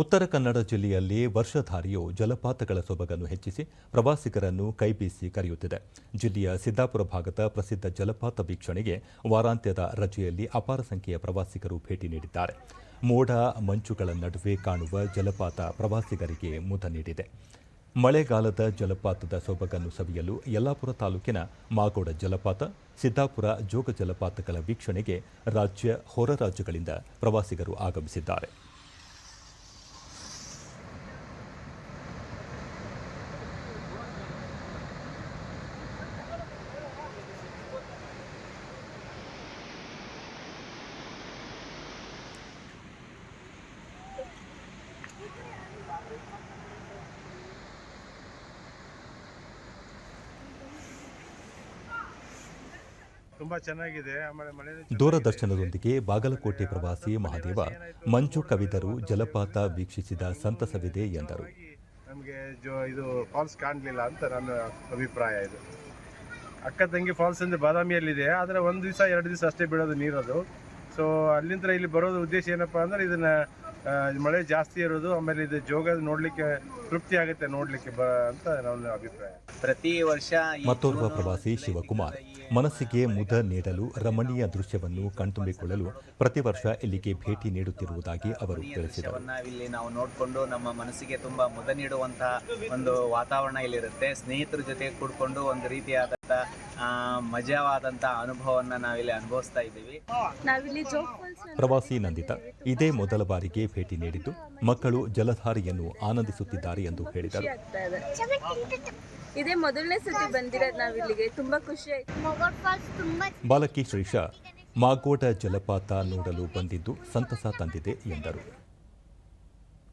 ಉತ್ತರ ಕನ್ನಡ ಜಿಲ್ಲೆಯಲ್ಲಿ ವರ್ಷಧಾರಿಯು ಜಲಪಾತಗಳ ಸೊಬಗನ್ನು ಹೆಚ್ಚಿಸಿ ಪ್ರವಾಸಿಗರನ್ನು ಕೈಬೀಸಿ ಕರೆಯುತ್ತಿದೆ. ಜಿಲ್ಲೆಯ ಸಿದ್ದಾಪುರ ಭಾಗದ ಪ್ರಸಿದ್ಧ ಜಲಪಾತ ವೀಕ್ಷಣೆಗೆ ವಾರಾಂತ್ಯದ ರಜೆಯಲ್ಲಿ ಅಪಾರ ಸಂಖ್ಯೆಯ ಪ್ರವಾಸಿಗರು ಭೇಟಿ ನೀಡಿದ್ದಾರೆ. ಮೋಡ, ಮಂಚುಗಳ ನಡುವೆ ಕಾಣುವ ಜಲಪಾತ ಪ್ರವಾಸಿಗರಿಗೆ ಮುದ ನೀಡಿದೆ. ಮಳೆಗಾಲದ ಜಲಪಾತದ ಸೊಬಗನ್ನು ಸವಿಯಲು ಯಲ್ಲಾಪುರ ತಾಲೂಕಿನ ಮಾಗೋಡ ಜಲಪಾತ, ಸಿದ್ದಾಪುರ ಜೋಗ ಜಲಪಾತಗಳ ವೀಕ್ಷಣೆಗೆ ರಾಜ್ಯ ಹೊರ ರಾಜ್ಯಗಳಿಂದ ಪ್ರವಾಸಿಗರು ಆಗಮಿಸಿದ್ದಾರೆ. ತುಂಬಾ ಚೆನ್ನಾಗಿದೆ. ಆಮೇಲೆ ಮಳೆ ದೂರದರ್ಶನದೊಂದಿಗೆ ಬಾಗಲಕೋಟೆ ಪ್ರವಾಸಿ ಮಹಾದೇವ ಮಂಜು ಕವಿದರು ಜಲಪಾತ ವೀಕ್ಷಿಸಿದ ಸಂತಸವಿದೆ ಎಂದರು. ನಮಗೆ ಇದು ಫಾಲ್ಸ್ ಕಾಣಲಿಲ್ಲ ಅಂತ ನನ್ನ ಅಭಿಪ್ರಾಯ ಇದು. ಅಕ್ಕ ತಂಗಿ ಫಾಲ್ಸ್ ಅಂದ್ರೆ ಬಾದಾಮಿಯಲ್ಲಿದೆ. ಆದರೆ ಒಂದು ದಿವಸ ಎರಡು ದಿವಸ ಅಷ್ಟೇ ಬಿಡೋದು ನೀರದು. ಸೊ ಅಲ್ಲಿಂದ ಇಲ್ಲಿ ಬರೋದು ಉದ್ದೇಶ ಏನಪ್ಪಾ ಅಂದ್ರೆ ಇದನ್ನ ಮಳೆ ಜಾಸ್ತಿ ಇರೋದು ಆಮೇಲೆ ಇದು ಜೋಗ ನೋಡ್ಲಿಕ್ಕೆ ತೃಪ್ತಿ ಆಗುತ್ತೆ ನೋಡ್ಲಿಕ್ಕೆ ಬ ಅಂತ ನನ್ನ ಅಭಿಪ್ರಾಯ. ಪ್ರತಿ ವರ್ಷ ಮತ್ತೋರ್ವ ಪ್ರವಾಸಿ ಶಿವಕುಮಾರ್ ಮನಸ್ಸಿಗೆ ಮುದ ನೀಡಲು ರಮಣೀಯ ದೃಶ್ಯವನ್ನು ಕಣ್ತುಂಬಿಕೊಳ್ಳಲು ಪ್ರತಿ ವರ್ಷ ಇಲ್ಲಿಗೆ ಭೇಟಿ ನೀಡುತ್ತಿರುವುದಾಗಿ ಅವರು ತಿಳಿಸಿದರು. ದೃಶ್ಯವನ್ನ ಇಲ್ಲಿ ನಾವು ನೋಡಿಕೊಂಡು ನಮ್ಮ ಮನಸ್ಸಿಗೆ ತುಂಬಾ ಮುದ ನೀಡುವಂತಹ ಒಂದು ವಾತಾವರಣ ಇಲ್ಲಿರುತ್ತೆ. ಸ್ನೇಹಿತರ ಜೊತೆ ಕೂಡ್ಕೊಂಡು ಒಂದು ರೀತಿಯಾದಂಥ ಆ, ಮಜಾವಾದಂತ ಅನುಭವವನ್ನ ನಾವಿಲ್ಲಿ ಅನುಭವಿಸ್ತಾ ಇದ್ದೀವಿ. ಪ್ರವಾಸಿ ನಂದಿತ ಇದೇ ಮೊದಲ ಬಾರಿಗೆ ಭೇಟಿ ನೀಡಿದ್ದು ಮಕ್ಕಳು ಜಲಧಾರೆಯನ್ನು ಆನಂದಿಸುತ್ತಿದ್ದಾರೆ ಎಂದು ಹೇಳಿದರು. ಇದೆ. ಮೊದಲನೇ ಸತಿ ಬಂದಿರೋದು ನಾವಿಲ್ಲಿಗೆ. ತುಂಬಾ ಖುಷಿ ಆಯ್ತು. ಬಾಲಕಿ ಶ್ರೀಶಾ ಮಾಗೋಡ ಜಲಪಾತ ನೋಡಲು ಬಂದಿದ್ದು ಸಂತಸ ತಂದಿದೆ ಎಂದರು.